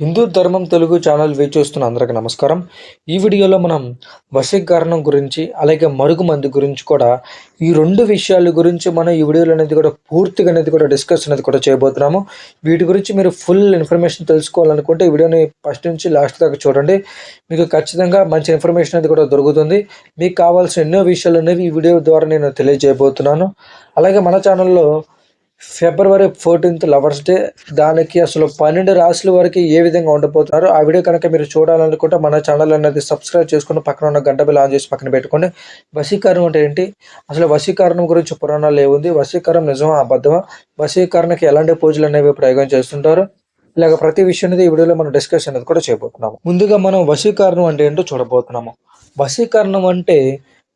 హిందూ ధర్మం తెలుగు ఛానల్ వేచూస్తున్న అందరికీ నమస్కారం. ఈ వీడియోలో మనం వశీకరణం గురించి అలాగే మరుగుమందు గురించి కూడా ఈ రెండు విషయాల గురించి మనం ఈ వీడియోలో అనేది కూడా పూర్తిగా అనేది కూడా డిస్కస్ అనేది కూడా చేయబోతున్నాము. వీటి గురించి మీరు ఫుల్ ఇన్ఫర్మేషన్ తెలుసుకోవాలనుకుంటే ఈ వీడియోని ఫస్ట్ నుంచి లాస్ట్ దాకా చూడండి. మీకు ఖచ్చితంగా మంచి ఇన్ఫర్మేషన్ అనేది కూడా దొరుకుతుంది. మీకు కావాల్సిన ఎన్నో విషయాలు అనేవి ఈ వీడియో ద్వారా నేను తెలియజేయబోతున్నాను. అలాగే మన ఛానల్లో ఫిబ్రవరి ఫోర్టీన్త్ లవర్స్ డే. దానికి అసలు పన్నెండు రాశుల వరకు ఏ విధంగా ఉండబోతున్నారు? ఆ వీడియో కనుక మీరు చూడాలనుకుంటే మన ఛానల్ అనేది సబ్స్క్రైబ్ చేసుకుని పక్కన ఉన్న గంట బిల్ ఆన్ చేసి పక్కన పెట్టుకోండి. వశీకరణం అంటే ఏంటి? అసలు వశీకరణం గురించి పురాణాలు ఏముంది? వశీకరణం నిజమా? అబద్ధమా? వశీకరణకి ఎలాంటి పూజలు అనేవి ప్రయోగం చేస్తుంటారు? ఇలాగ ప్రతి విషయం ఈ వీడియోలో మనం డిస్కస్ అనేది కూడా చేయబోతున్నాము. ముందుగా మనం వశీకరణం అంటే ఏంటో చూడబోతున్నాము. వశీకరణం అంటే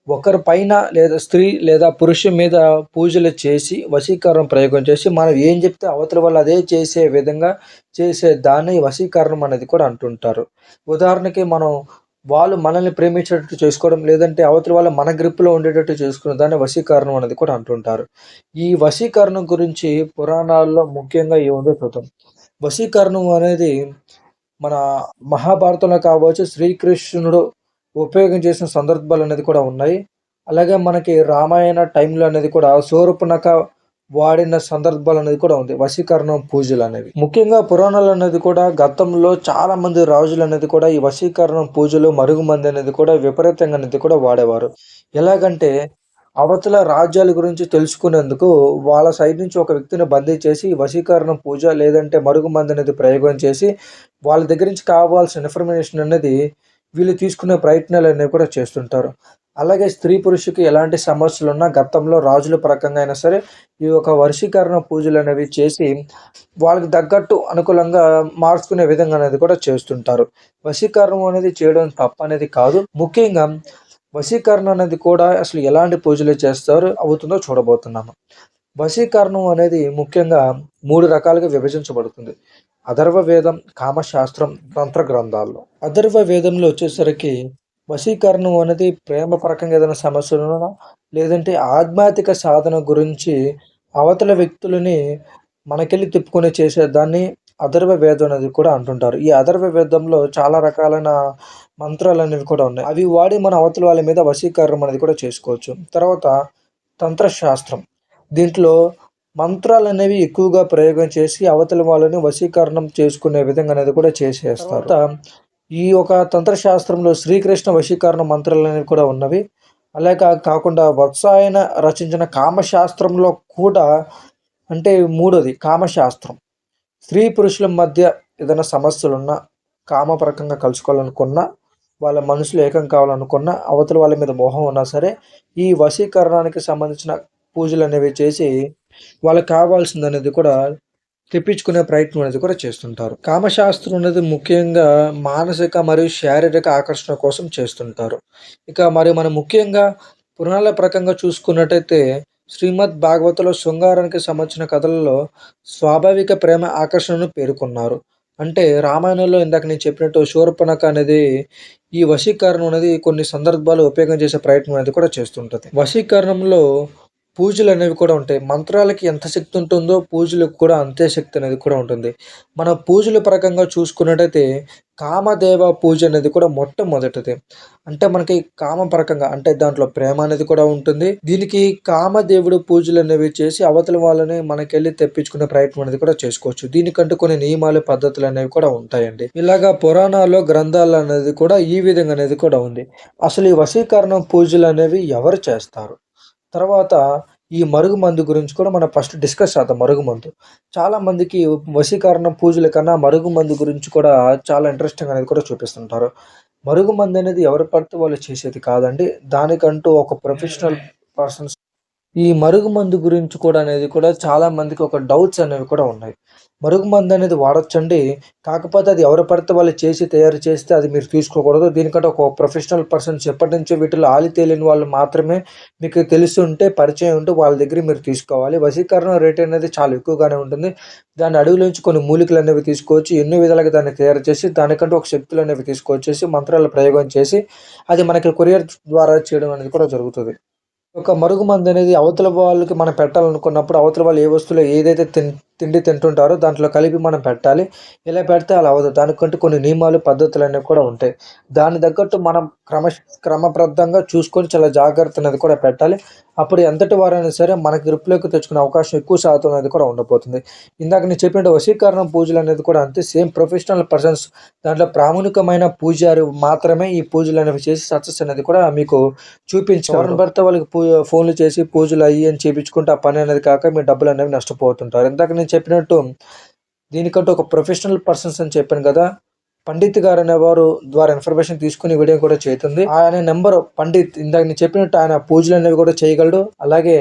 ఒకరి పైన లేదా స్త్రీ లేదా పురుషు మీద పూజలు చేసి వశీకరణం ప్రయోగం చేసి మనం ఏం చెప్తే అవతల వాళ్ళు అదే చేసే విధంగా చేసే దాన్ని వశీకరణం అనేది కూడా అంటుంటారు. ఉదాహరణకి మనం వాళ్ళు మనల్ని ప్రేమించేటట్టు చేసుకోవడం లేదంటే అవతల వాళ్ళు మన గ్రిప్లో ఉండేటట్టు చేసుకునే దాన్ని వశీకరణం అనేది కూడా అంటుంటారు. ఈ వశీకరణం గురించి పురాణాల్లో ముఖ్యంగా ఏముందో చూద్దాం. వశీకరణం అనేది మన మహాభారతంలో కావచ్చు శ్రీకృష్ణుడు ఉపయోగం చేసిన సందర్భాలు అనేది కూడా ఉన్నాయి. అలాగే మనకి రామాయణ టైంలో అనేది కూడా శూర్పణఖ వాడిన సందర్భాలు అనేది కూడా ఉంది. వశీకరణం పూజలు అనేవి. ముఖ్యంగా పురాణాలు అనేది కూడా గతంలో చాలా మంది రాజులు అనేది కూడా ఈ వశీకరణం పూజలు మరుగుమంది అనేది కూడా విపరీతంగా అనేది కూడా వాడేవారు. ఎలాగంటే అవతల రాజ్యాల గురించి తెలుసుకునేందుకు వాళ్ళ సైడ్ నుంచి ఒక వ్యక్తిని బందీ చేసి వశీకరణం పూజ లేదంటే మరుగుమంది అనేది ప్రయోగం చేసి వాళ్ళ దగ్గర నుంచి కావాల్సిన ఇన్ఫర్మేషన్ అనేది వీళ్ళు తీసుకునే ప్రయత్నాలు అనేవి కూడా చేస్తుంటారు. అలాగే స్త్రీ పురుషుకి ఎలాంటి సమస్యలు ఉన్నా గతంలో రాజుల ప్రకంగా అయినా సరే ఈ యొక్క వర్షీకరణ పూజలు అనేవి చేసి వాళ్ళకి తగ్గట్టు అనుకూలంగా మార్చుకునే విధంగా అనేది కూడా చేస్తుంటారు. వశీకరణం అనేది చేయడం తప్ప అనేది కాదు. ముఖ్యంగా వశీకరణ అనేది కూడా అసలు ఎలాంటి పూజలు చేస్తారు అవుతుందో చూడబోతున్నాము. వశీకరణం అనేది ముఖ్యంగా మూడు రకాలుగా విభజించబడుతుంది. అధర్వ వేదం కామశాస్త్రం తంత్ర గ్రంథాల్లో అధర్వ వేదంలో వచ్చేసరికి వశీకరణం అనేది ప్రేమ పరకంగా ఏదైనా సమస్యలు లేదంటే ఆధ్యాత్మిక సాధన గురించి అవతల వ్యక్తులని మనకెళ్ళి తిప్పుకొని చేసేదాన్ని అధర్వ వేదం అనేది కూడా అంటుంటారు. ఈ అధర్వ వేదంలో చాలా రకాలైన మంత్రాలు అనేవి కూడా ఉన్నాయి. అవి వాడి మన అవతల వాళ్ళ మీద వశీకరణం అనేది కూడా చేసుకోవచ్చు. తర్వాత తంత్రశాస్త్రం. దీంట్లో మంత్రాలు అనేవి ఎక్కువగా ప్రయోగం చేసి అవతల వాళ్ళని వశీకరణం చేసుకునే విధంగా అనేది కూడా చేసేస్తారు. ఈ యొక్క తంత్రశాస్త్రంలో శ్రీకృష్ణ వశీకరణ మంత్రాలు అనేవి కూడా ఉన్నవి. అలాగే కాకుండా వత్సాయన రచించిన కామశాస్త్రంలో కూడా అంటే మూడోది కామశాస్త్రం. స్త్రీ పురుషుల మధ్య ఏదైనా సమస్యలున్నా కామపరకంగా కలుసుకోవాలనుకున్నా వాళ్ళ మనసులో ఏకం కావాలనుకున్నా అవతల వాళ్ళ మీద మోహం ఉన్నా సరే ఈ వశీకరణానికి సంబంధించిన పూజలు అనేవి చేసి వాళ్ళకి కావాల్సింది అనేది కూడా తెప్పించుకునే ప్రయత్నం అనేది కూడా చేస్తుంటారు. కామశాస్త్రం అనేది ముఖ్యంగా మానసిక మరియు శారీరక ఆకర్షణ కోసం చేస్తుంటారు. ఇక మరి మనం ముఖ్యంగా పురాణాల ప్రకంగా చూసుకున్నట్టయితే శ్రీమద్ భాగవతలో శృంగారానికి సంబంధించిన కథలలో స్వాభావిక ప్రేమ ఆకర్షణను పేర్కొన్నారు. అంటే రామాయణంలో ఇందాక నేను చెప్పినట్టు శూర్పణక అనేది ఈ వశీకరణం అనేది కొన్ని సందర్భాలు ఉపయోగం చేసే ప్రయత్నం అనేది కూడా చేస్తుంటుంది. వశీకరణంలో పూజలు అనేవి కూడా ఉంటాయి. మంత్రాలకి ఎంత శక్తి ఉంటుందో పూజలకు కూడా అంతే శక్తి అనేది కూడా ఉంటుంది. మన పూజల పరకంగా చూసుకున్నట్టయితే కామదేవ పూజ అనేది కూడా మొట్టమొదటిది. అంటే మనకి కామ పరకంగా అంటే దాంట్లో ప్రేమ అనేది కూడా ఉంటుంది. దీనికి కామదేవుడు పూజలు అనేవి చేసి అవతల వాళ్ళని మనకెళ్ళి తెప్పించుకునే ప్రయత్నం అనేది కూడా చేసుకోవచ్చు. దీనికంటూ కొన్ని నియమాలు పద్ధతులు అనేవి కూడా ఉంటాయండి. ఇలాగా పురాణాల్లో గ్రంథాలు అనేది కూడా ఈ విధంగా అనేది కూడా ఉంది. అసలు ఈ వశీకరణం పూజలు అనేవి ఎవరు చేస్తారు? తర్వాత ఈ మరుగు మందు గురించి కూడా మనం ఫస్ట్ డిస్కస్ చేద్దాం మరుగు మందు. చాలా మందికి వశీకరణ పూజల కన్నా మరుగు మందు గురించి కూడా చాలా ఇంట్రెస్టింగ్ అనేది కూడా చూపిస్తుంటారు. మరుగు మందు అనేది ఎవరు పడితే వాళ్ళు చేసేది కాదండి. దానికంటూ ఒక ప్రొఫెషనల్ పర్సన్స్ ఈ మరుగుమందు గురించి కూడా అనేది కూడా చాలా మందికి ఒక డౌట్స్ అనేవి కూడా ఉన్నాయి. మరుగుమందు అనేది వాడొచ్చండి. కాకపోతే అది ఎవరు పడితే వాళ్ళు చేసి తయారు చేస్తే అది మీరు తీసుకోకూడదు. దీనికంటే ఒక ప్రొఫెషనల్ పర్సన్స్ ఎప్పటి నుంచో వీటిలో ఆలి తేలిన వాళ్ళు మాత్రమే మీకు తెలిసి ఉంటే పరిచయం ఉంటే వాళ్ళ దగ్గర మీరు తీసుకోవాలి. వశీకరణ రేట్ అనేది చాలా ఎక్కువగానే ఉంటుంది. దాని అడుగులోంచి కొన్ని మూలికలు అనేవి తీసుకోవచ్చు. ఎన్నో విధాలుగా దాన్ని తయారు చేసి దానికంటే ఒక శక్తులు అనేవి తీసుకొచ్చేసి మంత్రాల ప్రయోగం చేసి అది మనకి కొరియర్ ద్వారా చేయడం అనేది కూడా జరుగుతుంది. ఒక మరుగుమందు అనేది అవతల వాళ్ళకి మనం పెట్టాలనుకున్నప్పుడు అవతల వాళ్ళు ఏ వస్తువులో ఏదైతే తిన్ తిండి తింటుంటారో దాంట్లో కలిపి మనం పెట్టాలి. ఇలా పెడితే అలా అవ్వదు దానికంటే కొన్ని నియమాలు పద్ధతులు అనేవి కూడా ఉంటాయి. దాని తగ్గట్టు మనం క్రమ క్రమబద్ధంగా చూసుకొని చాలా జాగ్రత్త అనేది కూడా పెట్టాలి. అప్పుడు ఎంతటి వారైనా సరే మనకి గ్రిప్లోకి తెచ్చుకునే అవకాశం ఎక్కువ శాతం అనేది కూడా ఉండబోతుంది. ఇందాక నేను చెప్పిన వశీకరణ పూజలు అనేది కూడా అంతే. సేమ్ ప్రొఫెషనల్ పర్సన్స్ దాంట్లో ప్రాముణికమైన పూజారి మాత్రమే ఈ పూజలు అనేవి చేసి సక్సెస్ అనేది కూడా మీకు చూపించారు. భర్త వాళ్ళకి పూ ఫోన్లు చేసి పూజలు అయ్యి అని చేయించుకుంటే ఆ పని అనేది కాక మీ డబ్బులు అనేవి నష్టపోతుంటారు. ఇందాక నేను చెప్పినట్టు దీనికంటూ ఒక ప్రొఫెషనల్ పర్సన్స్ అని చెప్పాను కదా. పండిత్ గారు అనేవారు ద్వారా ఇన్ఫర్మేషన్ తీసుకుని వీడియో కూడా చేస్తుంది. ఆయన నెంబర్ పండిత్ ఇందాక నేను చెప్పినట్టు ఆయన పూజలు అనేవి కూడా చేయగలడు. అలాగే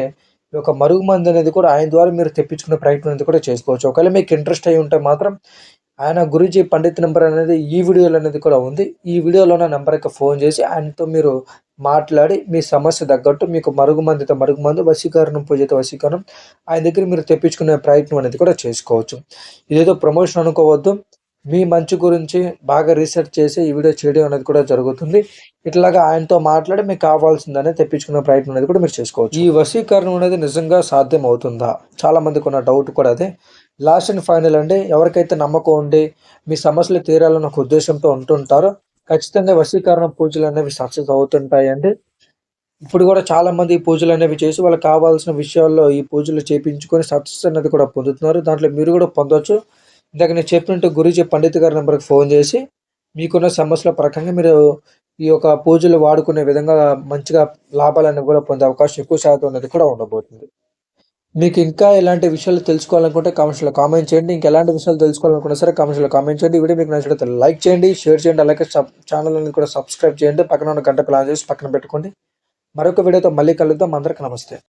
ఈ యొక్క మరుగు మంది అనేది కూడా ఆయన ద్వారా మీరు తెప్పించుకునే ప్రయత్నం అనేది కూడా చేసుకోవచ్చు. ఒకవేళ మీకు ఇంట్రెస్ట్ అయి ఉంటే మాత్రం ఆయన గురించి పండిత్ నెంబర్ అనేది ఈ వీడియోలో అనేది కూడా ఉంది. ఈ వీడియోలో నా నెంబర్కి ఫోన్ చేసి ఆయనతో మీరు మాట్లాడి మీ సమస్య తగ్గట్టు మీకు మరుగుమందితో మరుగుమందు వశీకరణం పూజతో వశీకరణం ఆయన దగ్గర మీరు తెప్పించుకునే ప్రయత్నం అనేది కూడా చేసుకోవచ్చు. ఇదేదో ప్రమోషన్ అనుకోవద్దు. మీ మంచి గురించి బాగా రీసెర్చ్ చేసి ఈ వీడియో చేయడం అనేది కూడా జరుగుతుంది. ఇట్లాగా ఆయనతో మాట్లాడి మీకు కావాల్సిందనే తెప్పించుకునే ప్రయత్నం అనేది కూడా మీరు చేసుకోవచ్చు. ఈ వశీకరణం అనేది నిజంగా సాధ్యం అవుతుందా? చాలా మందికి ఉన్న డౌట్ కూడా అదే. లాస్ట్ అండ్ ఫైనల్ అండి ఎవరికైతే నమ్మకం ఉండి మీ సమస్యలు తీరాలన్న ఒక ఉద్దేశంతో ఉంటుంటారో ఖచ్చితంగా వశీకరణ పూజలు అనేవి సక్సెస్ అవుతుంటాయండి ఇప్పుడు కూడా చాలా మంది ఈ పూజలు అనేవి చేసి వాళ్ళకి కావాల్సిన విషయాల్లో ఈ పూజలు చేపించుకొని సక్సెస్ అనేది కూడా పొందుతున్నారు. దాంట్లో మీరు కూడా పొందొచ్చు. ఇందాక నేను చెప్పినట్టు గురుజీ పండిత్ గారి నెంబర్కి ఫోన్ చేసి మీకున్న సమస్యల ప్రకారంగా మీరు ఈ యొక్క పూజలు వాడుకునే విధంగా మంచిగా లాభాలను కూడా పొందే అవకాశం ఎక్కువ శాతం అనేది కూడా ఉండబోతుంది. మీకు ఇంకా ఎలాంటి విషయాలు తెలుసుకోవాలనుకుంటే కామెంట్స్లో కామెంట్ చేయండి. ఇంకా ఎలాంటి విషయాలు తెలుసుకోవాలనుకున్నా సరే కామెంట్స్లో కామెంట్ చేయండి. ఈ వీడియో మీకు నచ్చినట్లయితే లైక్ చేయండి షేర్ చేయండి అలాగే సబ్ ఛానల్ అనేది కూడా సబ్స్క్రైబ్ చేయండి. పక్కన ఉన్న గంట ప్లాన్ చేసి పక్కన పెట్టుకోండి. మరొక వీడియోతో మళ్ళీ కలుద్దాం. అందరికీ నమస్తే.